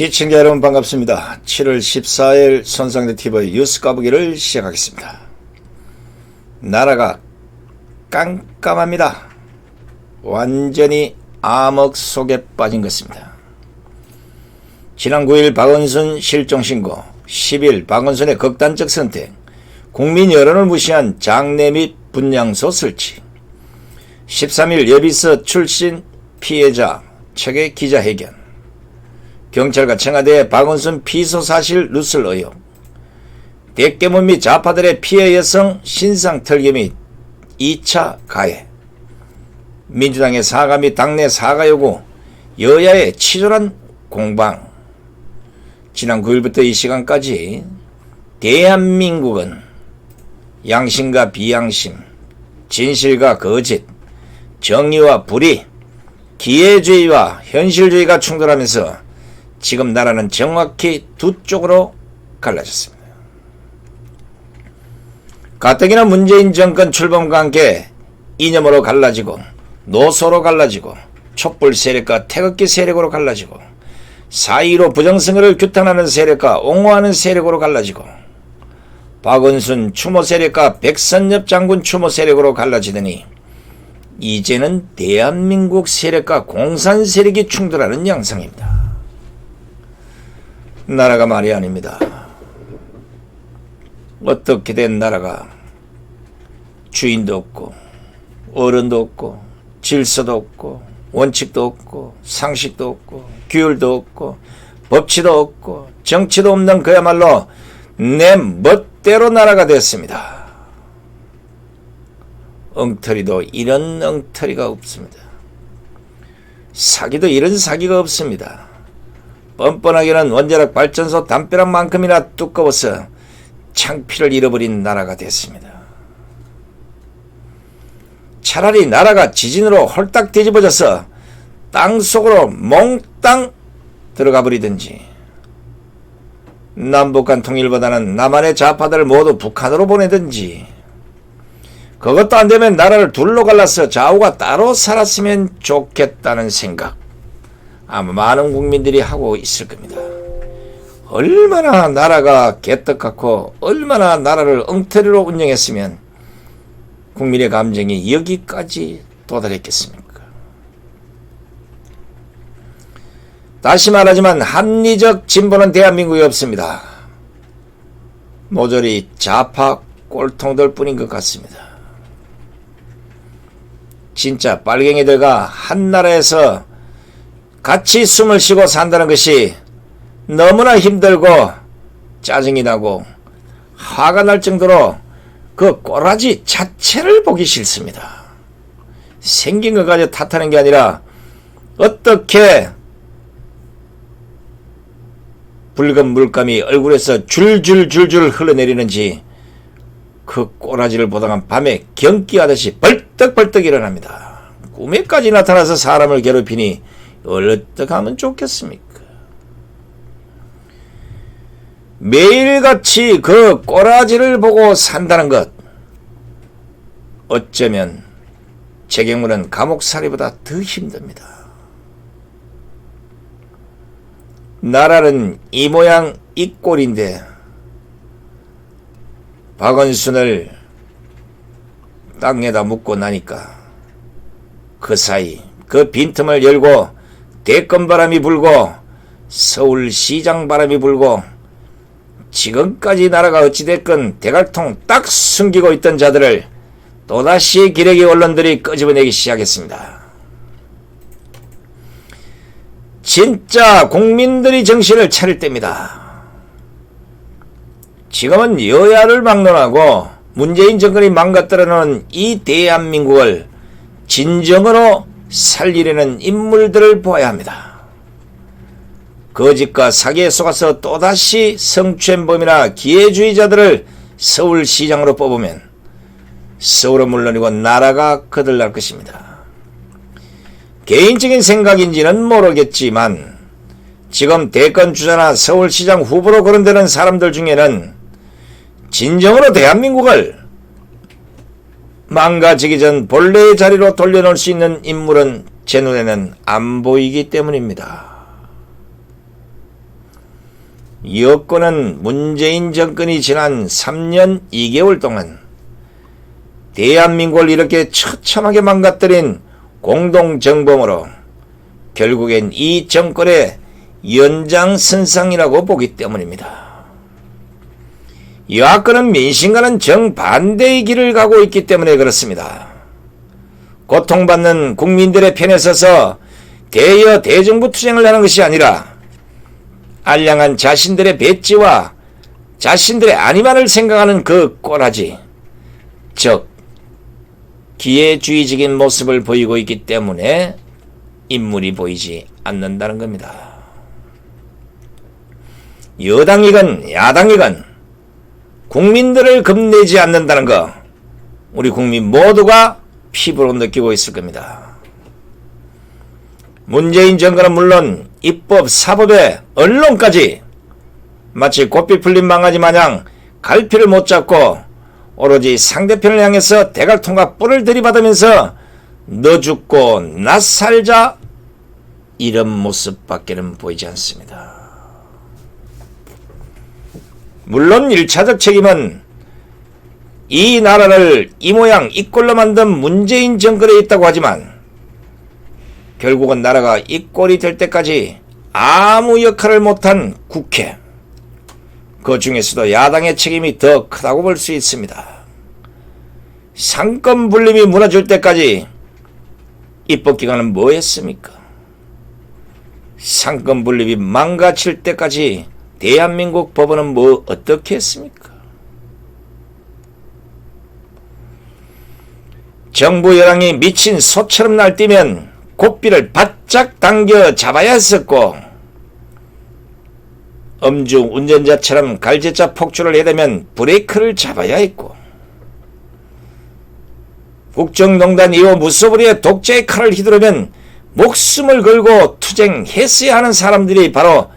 시청자 여러분 반갑습니다. 7월 14일 손상대 TV 뉴스 까보기를 시작하겠습니다. 나라가 깜깜합니다. 완전히 암흑 속에 빠진 것입니다. 지난 9일 박원순 실종 신고, 10일 박원순의 극단적 선택, 국민 여론을 무시한 장례 및 분향소 설치, 13일 예비서 출신 피해자 측의 기자회견, 경찰과 청와대 박원순 피소 사실 누설 의혹, 대깨문 및 좌파들의 피해 여성 신상 털기 및 2차 가해, 민주당의 사과 및 당내 사과 요구, 여야의 치졸한 공방, 지난 9일부터 이 시간까지 대한민국은 양심과 비양심, 진실과 거짓, 정의와 불의, 기회주의와 현실주의가 충돌하면서 지금 나라는 정확히 두 쪽으로 갈라졌습니다. 가뜩이나 문재인 정권 출범과 함께 이념으로 갈라지고 노소로 갈라지고 촛불 세력과 태극기 세력으로 갈라지고 사이로 부정선거를 규탄하는 세력과 옹호하는 세력으로 갈라지고 박원순 추모 세력과 백선엽 장군 추모 세력으로 갈라지더니 이제는 대한민국 세력과 공산 세력이 충돌하는 양상입니다. 나라가 말이 아닙니다. 어떻게 된 나라가 주인도 없고 어른도 없고 질서도 없고 원칙도 없고 상식도 없고 규율도 없고 법치도 없고 정치도 없는 그야말로 내 멋대로 나라가 됐습니다. 엉터리도 이런 엉터리가 없습니다. 사기도 이런 사기가 없습니다. 뻔뻔하게는 원자력 발전소 담벼락만큼이나 두꺼워서 창피를 잃어버린 나라가 됐습니다. 차라리 나라가 지진으로 홀딱 뒤집어져서 땅 속으로 몽땅 들어가 버리든지. 남북한 통일보다는 남한의 좌파들을 모두 북한으로 보내든지. 그것도 안 되면 나라를 둘로 갈라서 좌우가 따로 살았으면 좋겠다는 생각 아마 많은 국민들이 하고 있을 겁니다. 얼마나 나라가 개떡 같고 얼마나 나라를 엉터리로 운영했으면 국민의 감정이 여기까지 도달했겠습니까? 다시 말하지만 합리적 진보는 대한민국에 없습니다. 모조리 좌파 꼴통들 뿐인 것 같습니다. 진짜 빨갱이들과 한 나라에서 같이 숨을 쉬고 산다는 것이 너무나 힘들고 짜증이 나고 화가 날 정도로 그 꼬라지 자체를 보기 싫습니다. 생긴 것 가지고 탓하는 게 아니라 어떻게 붉은 물감이 얼굴에서 줄줄줄줄 흘러내리는지 그 꼬라지를 보다가 밤에 경기하듯이 벌떡벌떡 일어납니다. 꿈에까지 나타나서 사람을 괴롭히니 어떻하면 좋겠습니까? 매일같이 그 꼬라지를 보고 산다는 것 어쩌면 재경물은 감옥살이보다 더 힘듭니다. 나라는 이 모양 이 꼴인데 박원순을 땅에다 묻고 나니까 그 사이 그 빈틈을 열고 대권 바람이 불고 서울시장 바람이 불고 지금까지 나라가 어찌됐건 대갈통 딱 숨기고 있던 자들을 또다시 기레기 언론들이 끄집어내기 시작했습니다. 진짜 국민들이 정신을 차릴 때입니다. 지금은 여야를 막론하고 문재인 정권이 망가뜨려 놓은 이 대한민국을 진정으로 살리려는 인물들을 보아야 합니다. 거짓과 사기에 속아서 또다시 성추행범이나 기회주의자들을 서울시장으로 뽑으면 서울은 물론이고 나라가 거들날 것입니다. 개인적인 생각인지는 모르겠지만 지금 대권 주자나 서울시장 후보로 거론되는 사람들 중에는 진정으로 대한민국을 망가지기 전 본래의 자리로 돌려놓을 수 있는 인물은 제 눈에는 안 보이기 때문입니다. 여권은 문재인 정권이 지난 3년 2개월 동안 대한민국을 이렇게 처참하게 망가뜨린 공동정범으로 결국엔 이 정권의 연장선상이라고 보기 때문입니다. 여하권은 민심과는 정반대의 길을 가고 있기 때문에 그렇습니다. 고통받는 국민들의 편에 서서 대여 대정부 투쟁을 하는 것이 아니라 알량한 자신들의 배지와 자신들의 안위만을 생각하는 그 꼬라지, 즉 기회주의적인 모습을 보이고 있기 때문에 인물이 보이지 않는다는 겁니다. 여당이건 야당이건 국민들을 겁내지 않는다는 거 우리 국민 모두가 피부로 느끼고 있을 겁니다. 문재인 정권은 물론 입법, 사법에 언론까지 마치 고삐 풀린 망아지 마냥 갈피를 못 잡고 오로지 상대편을 향해서 대갈통과 뿔을 들이받으면서 너 죽고 나 살자 이런 모습밖에는 보이지 않습니다. 물론 1차적 책임은 이 나라를 이 모양 이 꼴로 만든 문재인 정권에 있다고 하지만 결국은 나라가 이 꼴이 될 때까지 아무 역할을 못한 국회 그 중에서도 야당의 책임이 더 크다고 볼 수 있습니다. 상권 분립이 무너질 때까지 입법기관은 뭐 했습니까? 상권 분립이 망가질 때까지 대한민국 법원은 뭐 어떻게 했습니까? 정부 여당이 미친 소처럼 날뛰면 고삐를 바짝 당겨 잡아야 했었고 음주 운전자처럼 갈제자 폭주를 해대면 브레이크를 잡아야 했고 국정농단 이후 무소불위의 독재의 칼을 휘두르면 목숨을 걸고 투쟁했어야 하는 사람들이 바로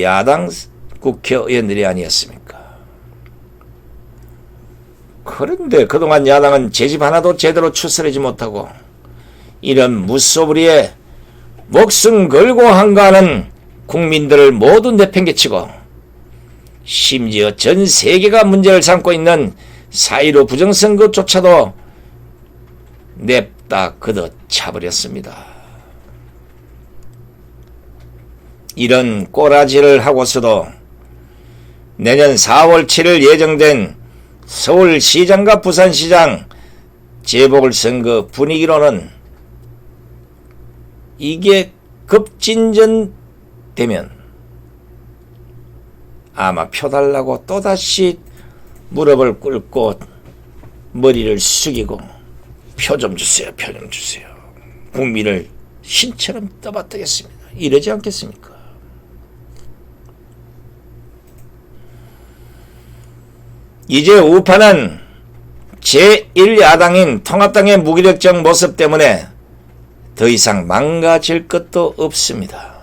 야당 국회의원들이 아니었습니까? 그런데 그동안 야당은 제 집 하나도 제대로 추스르지 못하고 이런 무소불위에 목숨 걸고 한가하는 국민들을 모두 내팽개치고 심지어 전 세계가 문제를 삼고 있는 사이로 부정선거조차도 냅다 그더 차버렸습니다. 이런 꼬라지를 하고서도 내년 4월 7일 예정된 서울시장과 부산시장 재보궐선거 분위기로는 이게 급진전되면 아마 표 달라고 또다시 무릎을 꿇고 머리를 숙이고 표 좀 주세요. 표 좀 주세요. 국민을 신처럼 떠받들겠습니다. 이러지 않겠습니까? 이제 우파는 제1야당인 통합당의 무기력적 모습 때문에 더 이상 망가질 것도 없습니다.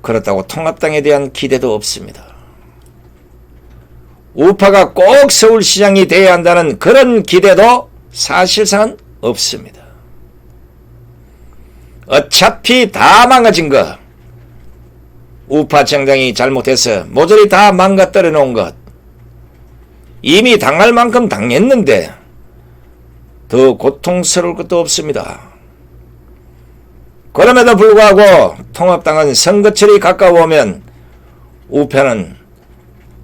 그렇다고 통합당에 대한 기대도 없습니다. 우파가 꼭 서울시장이 돼야 한다는 그런 기대도 사실상은 없습니다. 어차피 다 망가진 거. 우파 정당이 잘못해서 모조리 다 망가뜨려 놓은 것. 이미 당할 만큼 당했는데 더 고통스러울 것도 없습니다. 그럼에도 불구하고 통합당은 선거철이 가까워오면 우편은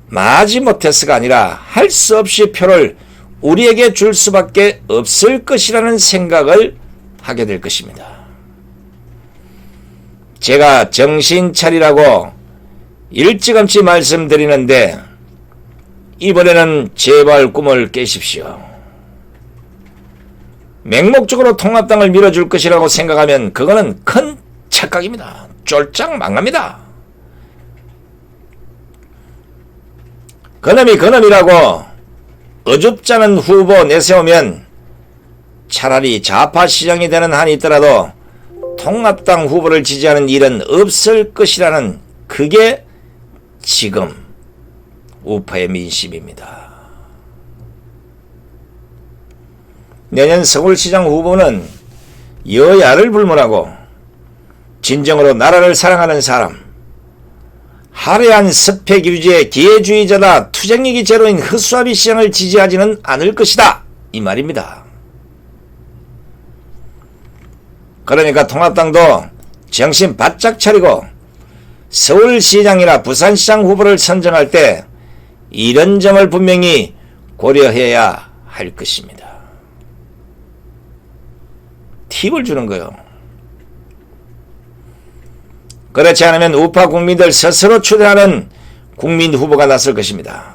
마지 못했어가 아니라 할 수 없이 표를 우리에게 줄 수밖에 없을 것이라는 생각을 하게 될 것입니다. 제가 정신 차리라고 일찌감치 말씀드리는데 이번에는 제발 꿈을 깨십시오. 맹목적으로 통합당을 밀어줄 것이라고 생각하면 그거는 큰 착각입니다. 쫄짝 망합니다. 그놈이 그놈이라고 어줍잖은 후보 내세우면 차라리 좌파 시장이 되는 한이 있더라도 통합당 후보를 지지하는 일은 없을 것이라는 그게 지금 우파의 민심입니다. 내년 서울시장 후보는 여야를 불문하고 진정으로 나라를 사랑하는 사람, 화려한 스펙 유지의 기회주의자다 투쟁력이 제로인 허수아비 시장을 지지하지는 않을 것이다. 이 말입니다. 그러니까 통합당도 정신 바짝 차리고 서울시장이나 부산시장 후보를 선정할 때 이런 점을 분명히 고려해야 할 것입니다. 팁을 주는 거요. 그렇지 않으면 우파 국민들 스스로 추대하는 국민 후보가 나설 것입니다.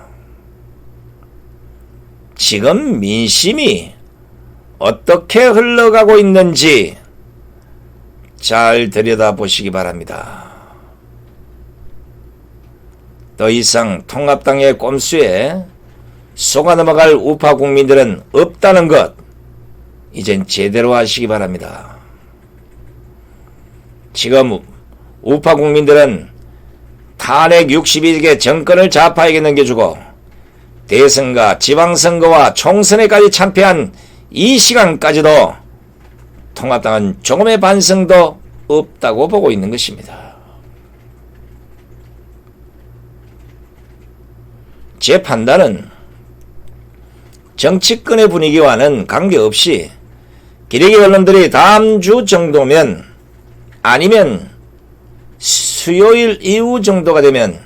지금 민심이 어떻게 흘러가고 있는지 잘 들여다보시기 바랍니다. 더 이상 통합당의 꼼수에 속아 넘어갈 우파 국민들은 없다는 것 이젠 제대로 하시기 바랍니다. 지금 우파 국민들은 탄핵 62개 정권을 좌파에게 넘겨주고 대선과 지방선거와 총선에까지 참패한 이 시간까지도 통합당은 조금의 반성도 없다고 보고 있는 것입니다. 제 판단은 정치권의 분위기와는 관계없이 기레기 언론들이 다음 주 정도면 아니면 수요일 이후 정도가 되면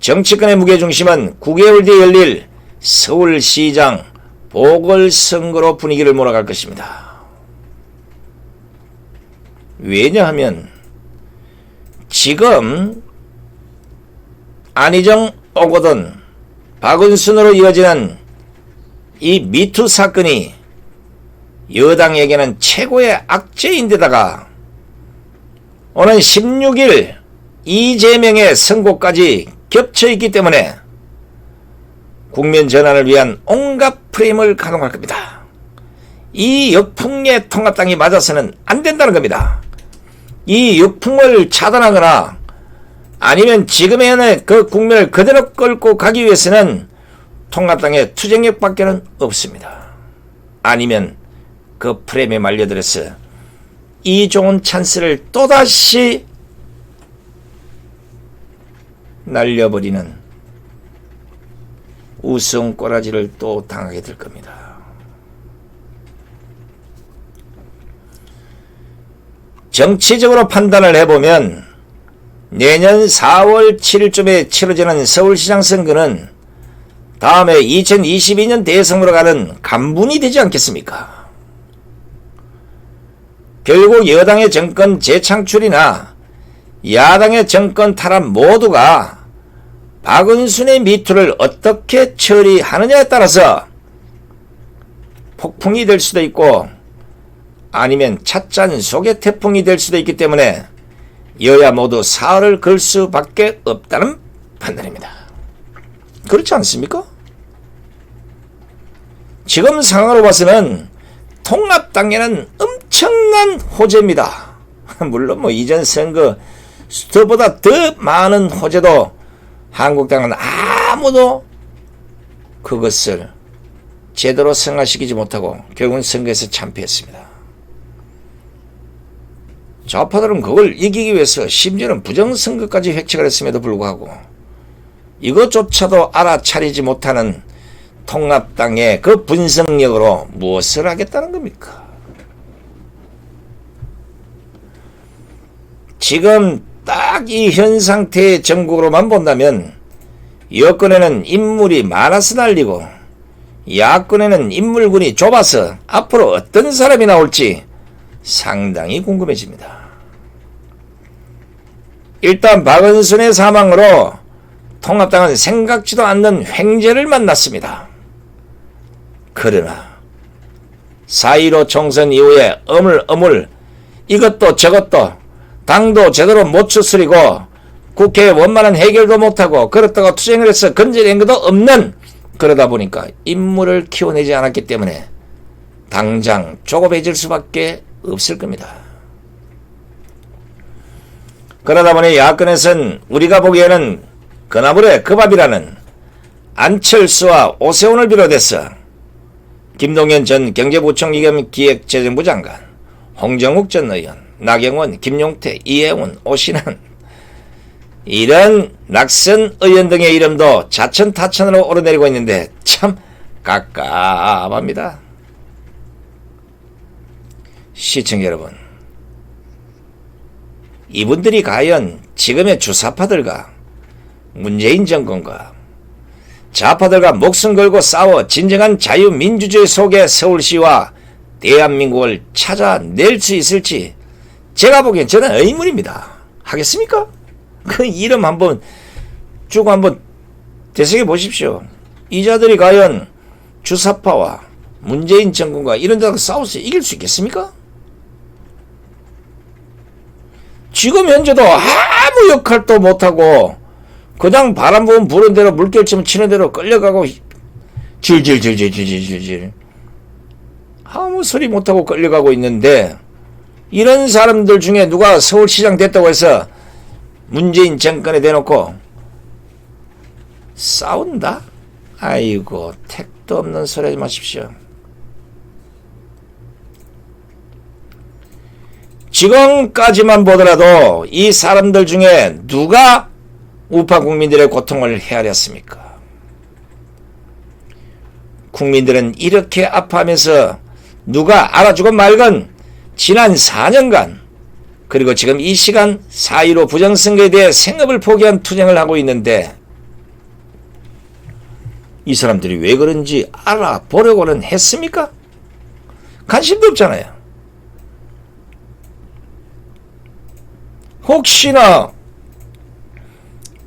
정치권의 무게중심은 9개월 뒤에 열릴 서울시장 보궐선거로 분위기를 몰아갈 것입니다. 왜냐하면 지금 안희정 오거든 박은순으로 이어지는 이 미투 사건이 여당에게는 최고의 악재인데다가 오는 16일 이재명의 선고까지 겹쳐 있기 때문에 국면 전환을 위한 온갖 프레임을 가동할 겁니다. 이 역풍에 통합당이 맞아서는 안 된다는 겁니다. 이 역풍을 차단하거나 아니면 지금의 그 국면을 그대로 끌고 가기 위해서는 통합당의 투쟁력밖에는 없습니다. 아니면 그 프레임에 말려들어서 이 좋은 찬스를 또다시 날려버리는 우스운 꼬라지를 또 당하게 될 겁니다. 정치적으로 판단을 해보면 내년 4월 7일쯤에 치러지는 서울시장 선거는 다음에 2022년 대선으로 가는 간분이 되지 않겠습니까? 결국 여당의 정권 재창출이나 야당의 정권 탈환 모두가 박은순의 미투를 어떻게 처리하느냐에 따라서 폭풍이 될 수도 있고 아니면 찻잔 속의 태풍이 될 수도 있기 때문에 여야 모두 사흘을 걸 수밖에 없다는 판단입니다. 그렇지 않습니까? 지금 상황으로 봐서는 통합당에는 엄청난 호재입니다. 물론 뭐 이전 선거 수보다 더 많은 호재도 한국당은 아무도 그것을 제대로 승화시키지 못하고 결국은 선거에서 참패했습니다. 좌파들은 그걸 이기기 위해서 심지어는 부정선거까지 획책을 했음에도 불구하고 이것조차도 알아차리지 못하는 통합당의 그 분석력으로 무엇을 하겠다는 겁니까? 지금 딱 이 현 상태의 전국으로만 본다면 여권에는 인물이 많아서 날리고 야권에는 인물군이 좁아서 앞으로 어떤 사람이 나올지 상당히 궁금해집니다. 일단 박은순의 사망으로 통합당은 생각지도 않는 횡재를 만났습니다. 그러나 4.15 총선 이후에 어물어물 이것도 저것도 당도 제대로 못 추스리고 국회에 원만한 해결도 못하고 그렇다고 투쟁을 해서 건져낸 것도 없는 그러다 보니까 인물을 키워내지 않았기 때문에 당장 조급해질 수밖에 없을 겁니다. 그러다 보니 야권에선 우리가 보기에는 그나물의 그 밥이라는 안철수와 오세훈을 비롯해서 김동연 전 경제부총리 겸 기획재정부 장관, 홍정욱 전 의원, 나경원, 김용태, 이해운, 오신환 이런 낙선 의원 등의 이름도 자천타천으로 오르내리고 있는데 참 깝깝합니다. 시청자 여러분, 이분들이 과연 지금의 주사파들과 문재인 정권과 좌파들과 목숨 걸고 싸워 진정한 자유민주주의 속의 서울시와 대한민국을 찾아낼 수 있을지 제가 보기엔 저는 의문입니다. 하겠습니까? 그 이름 한번 쭉 한번 되새겨 보십시오. 이자들이 과연 주사파와 문재인 정권과 이런 데가 싸워서 이길 수 있겠습니까? 지금 현재도 아무 역할도 못하고 그냥 바람 부은 부는 대로 물결 치면 치는 대로 끌려가고 질질질질질질질 아무 소리 못하고 끌려가고 있는데 이런 사람들 중에 누가 서울시장 됐다고 해서 문재인 정권에 대놓고 싸운다? 아이고 택도 없는 소리 하지 마십시오. 지금까지만 보더라도 이 사람들 중에 누가 우파 국민들의 고통을 헤아렸습니까? 국민들은 이렇게 아파하면서 누가 알아주건 말건 지난 4년간 그리고 지금 이 시간 4.15 부정선거에 대해 생업을 포기한 투쟁을 하고 있는데 이 사람들이 왜 그런지 알아보려고는 했습니까? 관심도 없잖아요. 혹시나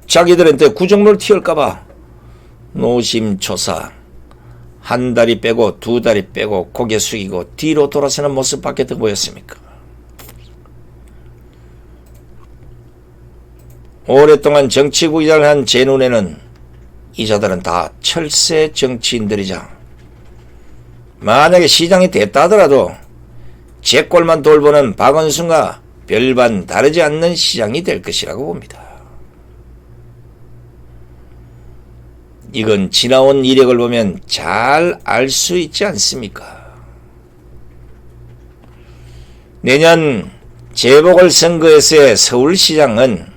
자기들한테 구정물 튀을까봐 노심초사 한 다리 빼고 두 다리 빼고 고개 숙이고 뒤로 돌아서는 모습밖에 더 보였습니까? 오랫동안 정치 구이장을 한 제 눈에는 이자들은 다 철새 정치인들이자 만약에 시장이 됐다 하더라도 제 꼴만 돌보는 박원순과 별반 다르지 않는 시장이 될 것이라고 봅니다. 이건 지나온 이력을 보면 잘 알 수 있지 않습니까? 내년 재보궐선거에서의 서울시장은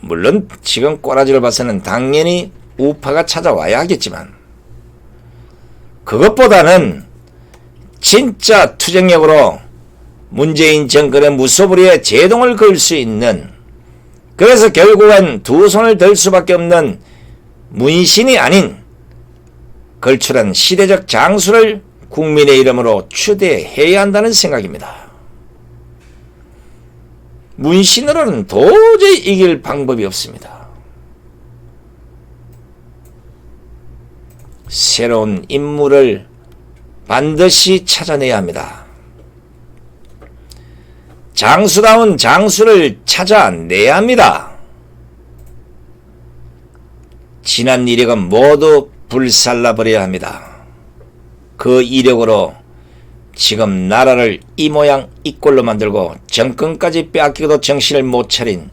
물론 지금 꼬라지를 봐서는 당연히 우파가 찾아와야 하겠지만 그것보다는 진짜 투쟁력으로 문재인 정권의 무소불위에 제동을 걸 수 있는 그래서 결국은 두 손을 들 수밖에 없는 문신이 아닌 걸출한 시대적 장수를 국민의 이름으로 추대해야 한다는 생각입니다. 문신으로는 도저히 이길 방법이 없습니다. 새로운 인물을 반드시 찾아내야 합니다. 장수다운 장수를 찾아내야 합니다. 지난 이력은 모두 불살라버려야 합니다. 그 이력으로 지금 나라를 이 모양 이 꼴로 만들고 정권까지 빼앗기고도 정신을 못 차린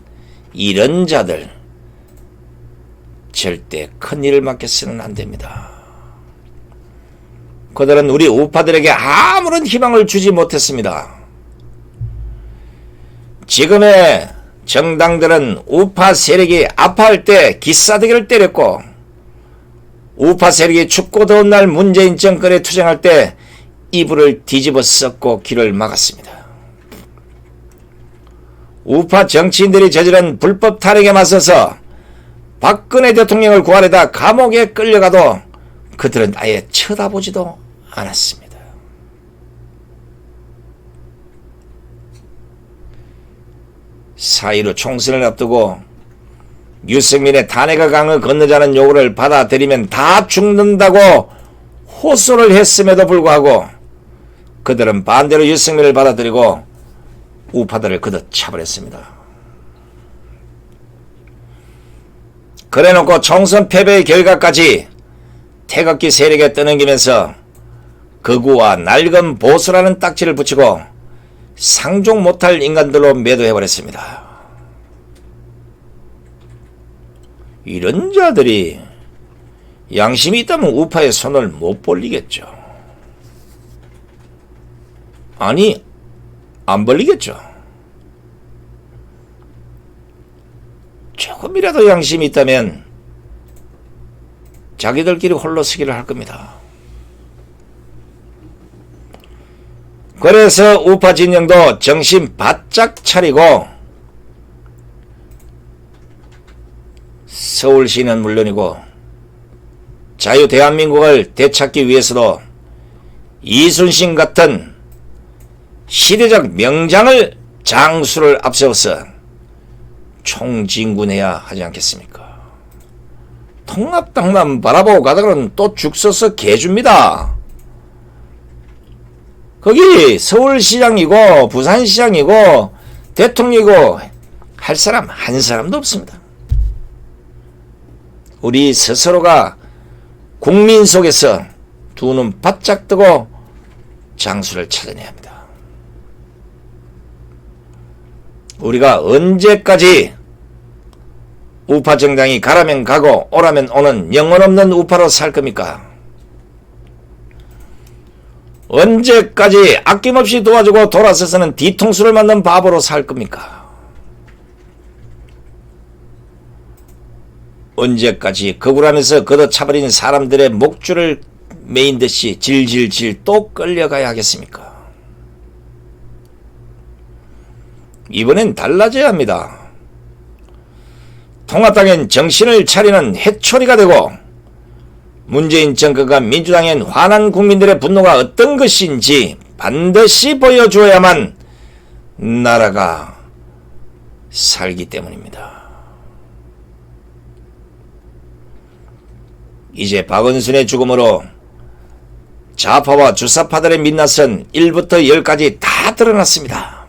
이런 자들 절대 큰 일을 맡겨서는 안 됩니다. 그들은 우리 우파들에게 아무런 희망을 주지 못했습니다. 지금의 정당들은 우파 세력이 아파할 때 기싸대기를 때렸고 우파 세력이 춥고 더운 날 문재인 정권에 투쟁할 때 이불을 뒤집어 썼고 길을 막았습니다. 우파 정치인들이 저지른 불법 탄핵에 맞서서 박근혜 대통령을 구하려다 감옥에 끌려가도 그들은 아예 쳐다보지도 않았습니다. 사이로 총선을 앞두고 유승민의 탄핵의 강을 건너자는 요구를 받아들이면 다 죽는다고 호소를 했음에도 불구하고 그들은 반대로 유승민을 받아들이고 우파들을 그득 차버렸습니다. 그래놓고 총선 패배의 결과까지 태극기 세력에 떠넘기면서 극우와 낡은 보수라는 딱지를 붙이고 상종 못할 인간들로 매도해버렸습니다. 이런 자들이 양심이 있다면 우파의 손을 못 벌리겠죠. 아니, 안 벌리겠죠. 조금이라도 양심이 있다면 자기들끼리 홀로 서기를 할 겁니다. 그래서 우파 진영도 정신 바짝 차리고 서울시는 물론이고 자유 대한민국을 되찾기 위해서도 이순신 같은 시대적 명장을 장수를 앞세워서 총진군해야 하지 않겠습니까? 통합당만 바라보고 가다가는 또 죽 서서 개줍니다. 거기 서울시장이고 부산시장이고 대통령이고 할 사람 한 사람도 없습니다. 우리 스스로가 국민 속에서 두 눈 바짝 뜨고 장수를 찾아내야 합니다. 우리가 언제까지 우파 정당이 가라면 가고 오라면 오는 영혼 없는 우파로 살 겁니까? 언제까지 아낌없이 도와주고 돌아서서는 뒤통수를 맞는 바보로 살 겁니까? 언제까지 거구라면서 걷어차버린 사람들의 목줄을 메인 듯이 질질질 또 끌려가야 하겠습니까? 이번엔 달라져야 합니다. 통합당엔 정신을 차리는 해초리가 되고 문재인 정권과 민주당엔 화난 국민들의 분노가 어떤 것인지 반드시 보여줘야만 나라가 살기 때문입니다. 이제 박원순의 죽음으로 좌파와 주사파들의 민낯은 1부터 10까지 다 드러났습니다.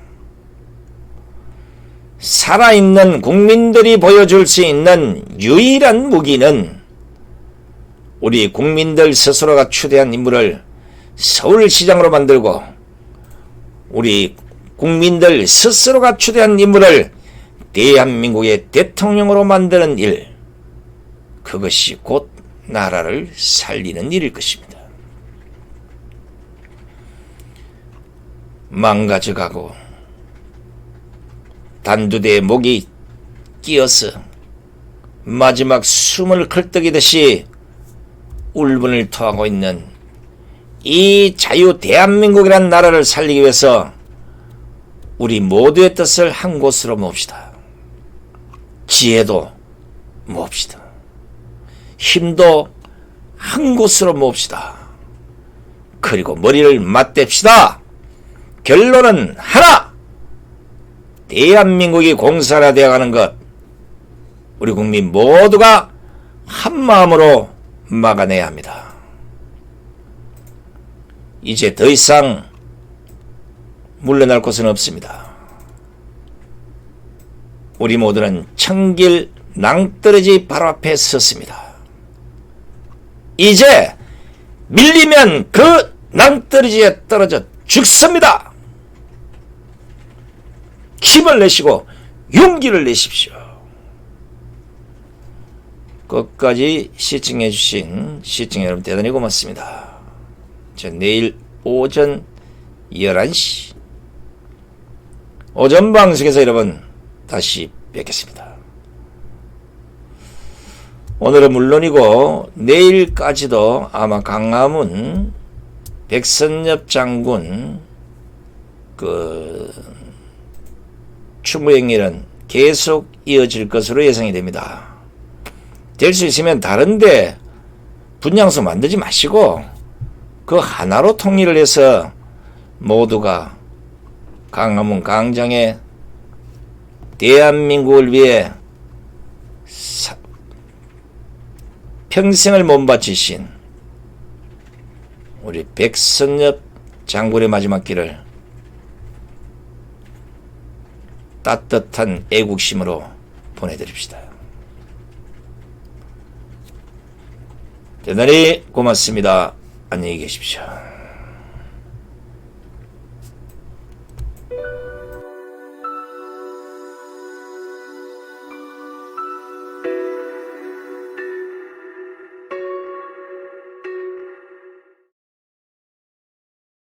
살아있는 국민들이 보여줄 수 있는 유일한 무기는 우리 국민들 스스로가 추대한 인물을 서울시장으로 만들고 우리 국민들 스스로가 추대한 인물을 대한민국의 대통령으로 만드는 일 그것이 곧 나라를 살리는 일일 것입니다. 망가져가고 단두대에 목이 끼어서 마지막 숨을 헐떡이듯이 울분을 토하고 있는 이 자유 대한민국이란 나라를 살리기 위해서 우리 모두의 뜻을 한 곳으로 모읍시다. 지혜도 모읍시다. 힘도 한 곳으로 모읍시다. 그리고 머리를 맞댑시다. 결론은 하나! 대한민국이 공사화되어 가는 것, 우리 국민 모두가 한 마음으로 막아내야 합니다. 이제 더 이상 물러날 곳은 없습니다. 우리 모두는 청길 낭떠러지 바로 앞에 섰습니다. 이제 밀리면 그 낭떠러지에 떨어져 죽습니다. 힘을 내시고 용기를 내십시오. 끝까지 시청해 주신 시청 여러분 대단히 고맙습니다. 저 내일 오전 11시 오전 방송에서 여러분 다시 뵙겠습니다. 오늘은 물론이고 내일까지도 아마 강남은 백선엽 장군 그 추모행일은 계속 이어질 것으로 예상이 됩니다. 될 수 있으면 다른데 분양소 만들지 마시고 그 하나로 통일을 해서 모두가 강화문 광장에 대한민국을 위해 사, 평생을 몸바치신 우리 백선엽 장군의 마지막 길을 따뜻한 애국심으로 보내드립시다. 대단히 고맙습니다. 안녕히 계십시오.